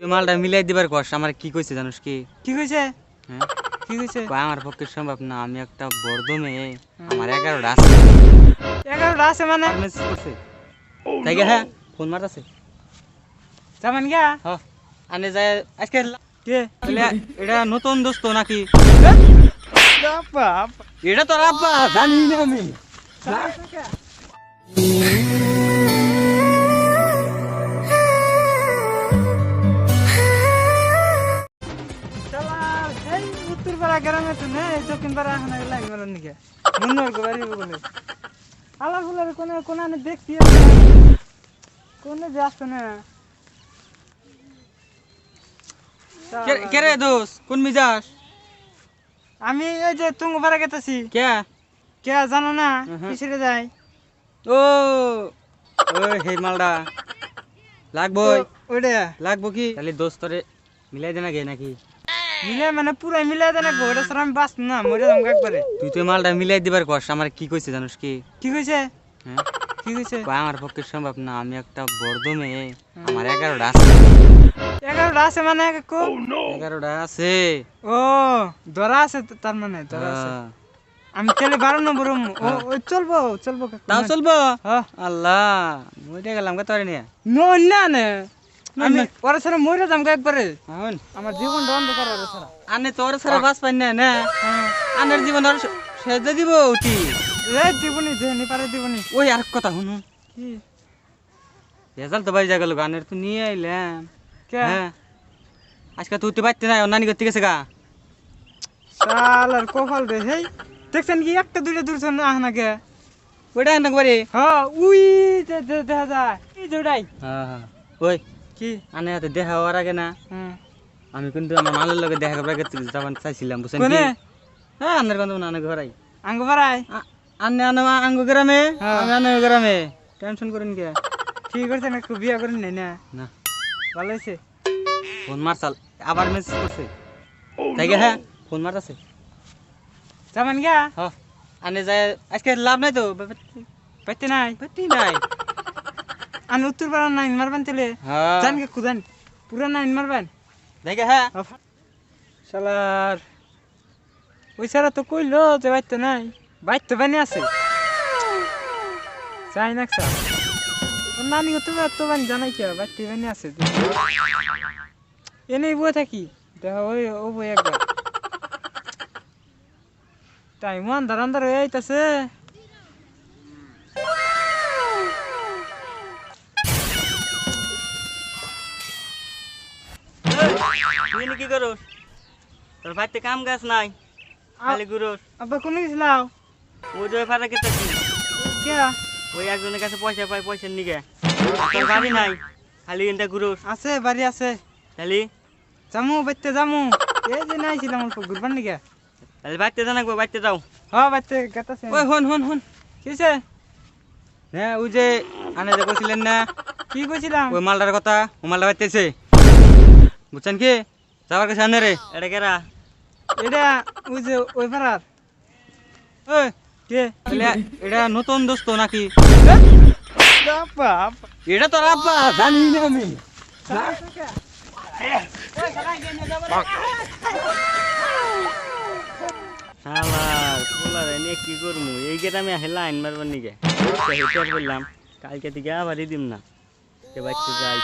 তুই মালটা মিলাই দিবার কস আমার কি কইছে জানিস কি? কি কইছে? হ্যাঁ? কি কইছে? কয় আমার পক্ষে সম্ভব না আমি একটা বর্ধ মেয়ে আমার এগারোটা আছে। এগারোটা আছে মানে? মেসেজ করছে তাই গে হ্যাঁ ফোন মারতাছে। যাবেন গা আনে যায় আজকে কে? এটা নতুন দোস্ত নাকি? এটা তোর আব্বা জানি না আমি। উত্তর গ্রামে তো নেই দক্ষিণ পাড়া এখন লাগে বলার নিকে। মুন্নর গো বাড়ি বলে। আলা ফুলার কোনে কোনে আমি দেখছি কোনে যে আসতো না। কে- কে রে দোস্ত? কোন মিজাস আমি এই যে তুঙ্গ পাড়া গেতেছি। কে? কে জানো না। কিসেরে যাই। ও ও হে মালটা লাগবো ওইটা লাগবো কি? তাহলে দোস্তরে মিলাই দে না গে নাকি? মিলে মানে পুরাই মিলে দেয় না গোটা সারা আমি বাঁচত না মরে যাম একবারে। তুই তো মালটা মিলাই দিবার কস আমার কি কইছে জানিস কি? কি কইছে? হ্যাঁ? কি কইছে? কয় আমার পক্ষে সম্ভব না আমি একটা বর্ধ মেয়ে আমার এগারোটা আছে। এগারোটা আছে মানে কো? এগারোটা আছে। ও ধরা আছে তার মানে ধরা আছে। হ্যাঁ। আমি তাহলে বারো নম্বর ওই চলবো চলবো কাকু। তাও চলবো? হ্যাঁ। আল্লাহ মরে গেলাম কত নিয়ে? না না। আমি ওরা ছাড়া মরে যাম গো একবারে। আমার জীবনটা অন্ধকার ওরা আনে তোর সারা বাস পাই না না? আনের জীবন আর সেজে দিব উঠি এই দিবনি দেহনি পারে দিবনি ওই আর কথা শুনু। কি? রেজাল্ট তো বাড়ি গেল গানের তো নিয়ে আইলাম। কে? হ্যাঁ। আজকে তুই তো পারতে না ওর নানি করতে গেছে গা। শালার কপাল রে হেই দেখছেন কি একটা দুইটা দূর না আহনা কে? ওইটা আনতে পারি? হ্যাঁ উই দেখা যায়। এই দৌড়াই হ্যাঁ হ্যাঁ। ওই। কি? আনে হাতে দেখা হওয়ার আগে না। আমি কিন্তু আমার মালের লগে দেখা করার আগে যাবার চাইছিলাম বুঝছেন কি? হ্যাঁ আন্নার গন্ধ না আনে ঘরাই। আঙ্গ পারাই আন্নে আনে আঙ্গ গ্রামে? হ্যাঁ। আমি আনে গ্রামে। টেনশন করেন কে? ঠিক করছে না একটু বিয়া করেন নাই না? না। ভালো হয়েছে? ফোন মারছাল আবার মেসেজ করছে। তাই হ্যাঁ ফোন মারতাছে। যাবেন গা হ। আনে যায় আজকে লাভ নাই তো? পাইতে নাই। পাতি নাই। আমি উত্তর পাড়া নাইন মারবেন তাহলে? জান কে খুদান পুরা নাইন মারবেন। দেখে হ্যাঁ। শালার। ওই সারা তো কইলো যে বাইতে নাই। বাইতে বানি আছে। যাই না স্যার। ওর নানি তো তো বানি জানাই কে বাইতে বানি আছে এনেই বয়ে থাকি। দেখা ওই ও বই একবার। টাইম আন্ধার আন্ধার হয়ে আইতাছে। তুই কি করস? তোর ভাইতে কাম গাছ নাই? খালি গুরস আব্বা কোনে গেছিলাম ওই যে কে? ওই একজনের কাছে পয়সা নিগে। তোর গাড়ি নাই? খালি এনটা গুরস আছে বাড়ি আছে। খালি? জামু বাইতে জামু এই যে নাইছিলাম অল্প ঘুরবার নিকে তাহলে বাইতে জানাকবো বাইতে যাও। হ্যাঁ বাইতে গেতাছে। ওই হন হন হন। কিসে হ্যাঁ ওই যে আনে যে না? কি কইছিলাম? ওই মালটার কথা ও মালটা বাইতেছে বুঝছেন কি যাবার কাছে আনে রে এটা কেরা এটা ওই যে ওই পাড়ার ওই কে তাহলে এটা নতুন দোস্ত নাকি বাপ এটা তোর আব্বা জানি না আমি শালার পোলার এনে কি করমু এই গেট আমি হেলা আইন মারবার নিগে হেটার বললাম কালকে থেকে আবারই দিম না কে বাচ্চা যাই